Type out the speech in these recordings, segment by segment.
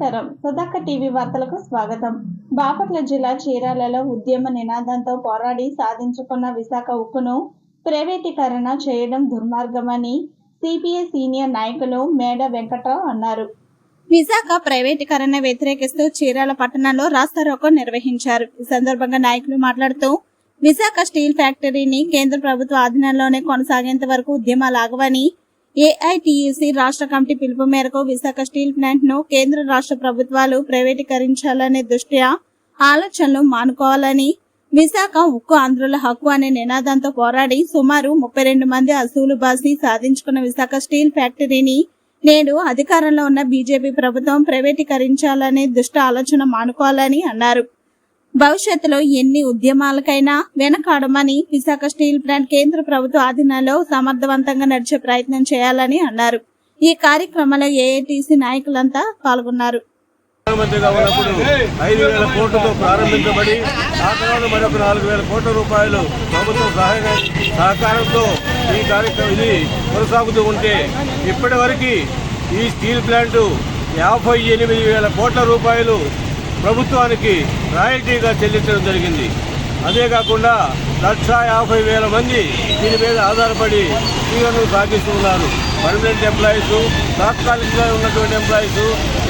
నమస్కారం. సుధాక టీవీ వార్తలకు స్వాగతం. బాపట్ల జిల్లా చీరాలలో ఉద్యమ నినాదంతో పోరాడి సాధించుకున్న విశాఖ ఉక్కును ప్రైవేటీకరణ చేయడం దుర్మార్గమని సిపిఐ సీనియర్ నాయకులు మేడ వెంకట్రావు అన్నారు. విశాఖ ప్రైవేటీకరణ వ్యతిరేకిస్తూ చీరాల పట్టణంలో రాస్తారోకో నిర్వహించారు. ఈ సందర్భంగా నాయకులు మాట్లాడుతూ విశాఖ స్టీల్ ఫ్యాక్టరీని కేంద్ర ప్రభుత్వ ఆధీనంలోనే కొనసాగేంత వరకు ఉద్యమాలు ఆగవని ఏఐటియుసి రాష్ట్ర కమిటీ పిలుపు మేరకు విశాఖ స్టీల్ ప్లాంట్ను కేంద్ర రాష్ట్ర ప్రభుత్వాలు ప్రైవేటీకరించాలనే దృష్ట్యా ఆలోచనలు మానుకోవాలని విశాఖ ఉక్కు ఆంధ్రుల హక్కు అనే నినాదంతో పోరాడి సుమారు ముప్పై రెండు మంది అసూలు బాసి సాధించుకున్న విశాఖ స్టీల్ ఫ్యాక్టరీని నేడు అధికారంలో ఉన్న బీజేపీ ప్రభుత్వం ప్రైవేటీకరించాలనే దుష్ట ఆలోచన మానుకోవాలని అన్నారు. భవిష్యత్తులో ఎన్ని ఉద్యమాలకైనా వెనకాడమని విశాఖ స్టీల్ ప్లాంట్ కేంద్ర ప్రభుత్వ ఆధీనంలో సమర్థవంతంగా నడిచే ప్రయత్నం చేయాలని అన్నారు. ఈ కార్యక్రమంలో ఏఐటిసి నాయకులంతా పాల్గొన్నారు. ఐదు వేల కోట్లతో ప్రారంభించబడి ఆ తర్వాత మరొక నాలుగు వేల కోట్ల రూపాయలు ప్రభుత్వం సహాయ సహకారంతో ఈ కార్యక్రమం ఇది కొనసాగుతూ ఉంటే ఇప్పటి వరకు ఈ స్టీల్ ప్లాంటు యాభై ఎనిమిది వేల కోట్ల రూపాయలు ప్రభుత్వానికి రాయల్టీగా చెల్లించడం జరిగింది. అదే కాకుండా లక్ష యాభై వేల మంది దీని మీద ఆధారపడి జీవనం సాగిస్తున్నారు. పర్మనెంట్ ఎంప్లాయీస్ తాత్కాలికంగా ఉన్నటువంటి ఎంప్లాయీస్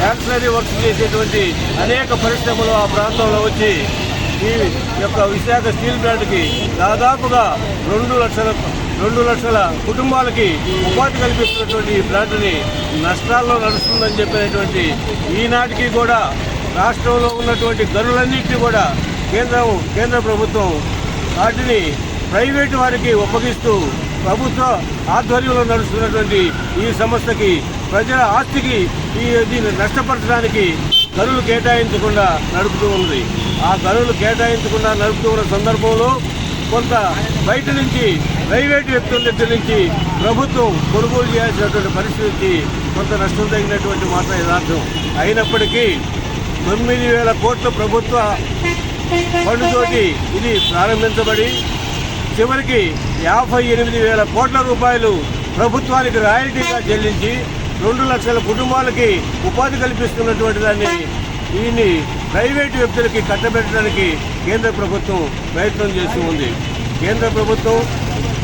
యాన్సరీ వర్క్ చేసేటువంటి అనేక పరిశ్రమలు ఆ ప్రాంతంలో వచ్చి ఈ యొక్క విశాఖ స్టీల్ ప్లాంట్కి దాదాపుగా రెండు లక్షల రెండు లక్షల కుటుంబాలకి ఉపాధి కల్పిస్తున్నటువంటి ఈ ప్లాంట్ని నష్టాల్లో నడుస్తుందని చెప్పినటువంటి ఈనాటికి కూడా రాష్ట్రంలో ఉన్నటువంటి గనులన్నింటినీ కూడా కేంద్రం కేంద్ర ప్రభుత్వం వాటిని ప్రైవేటు వారికి ఒప్పగిస్తూ ప్రభుత్వ ఆధ్వర్యంలో నడుస్తున్నటువంటి ఈ సంస్థకి ప్రజల ఆస్తికి ఈ దీన్ని నష్టపరచడానికి గనులు కేటాయించకుండా నడుపుతూ ఉంది. ఆ గనులు కేటాయించకుండా నడుపుతూ ఉన్న సందర్భంలో కొంత బయట నుంచి ప్రైవేటు వ్యక్తుల దగ్గర నుంచి ప్రభుత్వం కొనుగోలు చేయాల్సినటువంటి పరిస్థితి కొంత నష్టం తగినటువంటి మాట యథార్థం. అయినప్పటికీ తొమ్మిది వేల కోట్ల ప్రభుత్వ ఫండ్తోటి ఇది ప్రారంభించబడి చివరికి యాభై ఎనిమిది వేల కోట్ల రూపాయలు ప్రభుత్వానికి రాయల్టీగా చెల్లించి రెండు లక్షల కుటుంబాలకి ఉపాధి కల్పిస్తున్నటువంటి దాన్ని దీన్ని ప్రైవేటు వ్యక్తులకి కట్టబెట్టడానికి కేంద్ర ప్రభుత్వం ప్రయత్నం చేస్తూ ఉంది. కేంద్ర ప్రభుత్వం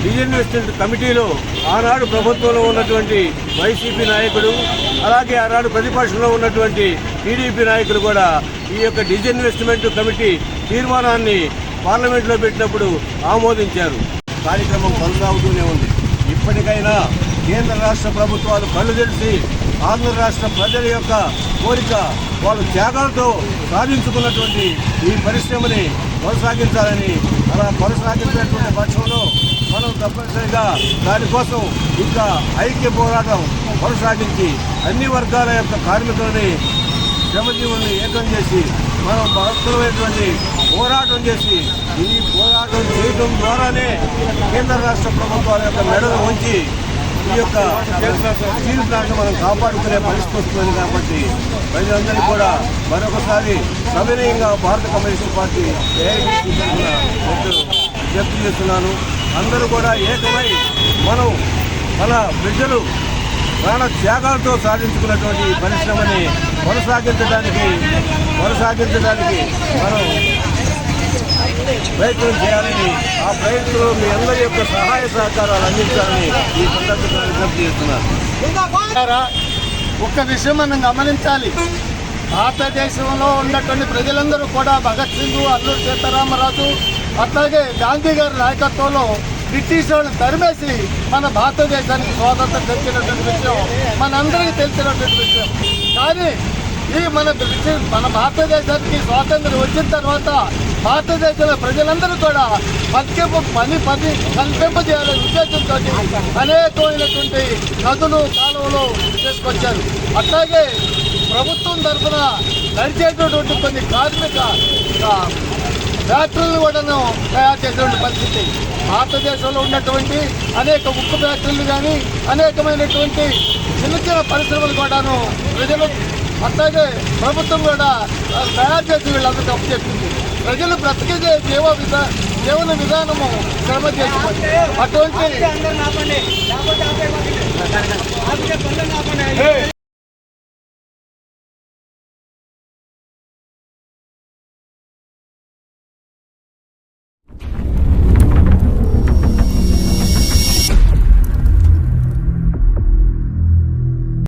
రీఇన్వెస్ట్మెంట్ కమిటీలో ఆనాడు ప్రభుత్వంలో ఉన్నటువంటి వైసీపీ నాయకుడు అలాగే ఆనాడు ప్రతిపక్షంలో ఉన్నటువంటి టీడీపీ నాయకులు కూడా ఈ యొక్క డిజిన్వెస్ట్మెంట్ కమిటీ తీర్మానాన్ని పార్లమెంట్లో పెట్టినప్పుడు ఆమోదించారు. కార్యక్రమం కొనసాగుతూనే ఉంది. ఇప్పటికైనా కేంద్ర రాష్ట్ర ప్రభుత్వాలు కళ్ళు తెలిసి ఆంధ్ర రాష్ట్ర ప్రజల యొక్క కోరిక వాళ్ళు త్యాగాలతో సాధించుకున్నటువంటి ఈ పరిశ్రమని కొనసాగించాలని అలా కొనసాగించినటువంటి పక్షంలో తప్పనిసరిగా దానికోసం ఇంకా ఐక్య పోరాటం కొనసాగించి అన్ని వర్గాల యొక్క కార్మికులని శ్రమజీవుల్ని ఏకం చేసి మనం భక్తులమైనటువంటి పోరాటం చేసి ఈ పోరాటం చేయడం ద్వారానే కేంద్ర రాష్ట్ర ప్రభుత్వాల యొక్క మెడలు ఉంచి ఈ యొక్క స్టీల్ ప్లాంట్ మనం కాపాడుకునే పరిస్థితి వస్తుంది కాబట్టి ప్రజలందరినీ కూడా మరొకసారి సవినయంగా భారత కమ్యూనిస్ట్ పార్టీ విజ్ఞప్తి చేస్తున్నాను. అందరూ కూడా ఏకమై మనం మన ప్రజలు ప్రాణ త్యాగాలతో సాధించుకున్నటువంటి పరిశ్రమని కొనసాగించడానికి కొనసాగించడానికి మనం ప్రయత్నం చేయాలని ఆ ప్రయత్నంలో మీ అందరి యొక్క సహాయ సహకారాలు అందించాలని ఈ సందర్భంగా విజ్ఞప్తి చేస్తున్నారు ఒక్క విషయం మనం గమనించాలి. భారతదేశంలో ఉన్నటువంటి ప్రజలందరూ కూడా భగత్ సింగ్ అల్లూరు సీతారామరాజు అట్లాగే గాంధీ గారి నాయకత్వంలో బ్రిటిష్ వాళ్ళని తరిమేసి మన భారతదేశానికి స్వాతంత్రం తెచ్చినటువంటి విషయం మనందరికీ తెలిసినటువంటి విషయం. కానీ ఈ మన బ్రిటిష్ మన భారతదేశానికి స్వాతంత్రం వచ్చిన తర్వాత భారతదేశంలో ప్రజలందరూ కూడా మద్యపు పని పని కల్పింపజేయాలనే ఉద్దేశంతో అనేకమైనటువంటి నదులు కాలువలు తీసుకొచ్చారు. అట్లాగే ప్రభుత్వం తరఫున నడిచేటటువంటి కొన్ని కార్మిక ఫ్యాక్టరీలు కూడాను తయారు చేసినటువంటి పరిస్థితి. భారతదేశంలో ఉన్నటువంటి అనేక ఉక్కు ఫ్యాక్టరీలు కానీ అనేకమైనటువంటి చిన్న చిన్న పరిశ్రమలు కూడాను ప్రజలు అట్లాగే ప్రభుత్వం కూడా తయారు చేసి వీళ్ళందరికీ అప్పచెప్పింది ప్రజలు బ్రతికే జీవ విధా జీవన విధానము శ్రమ చేసిపోయింది అటువంటి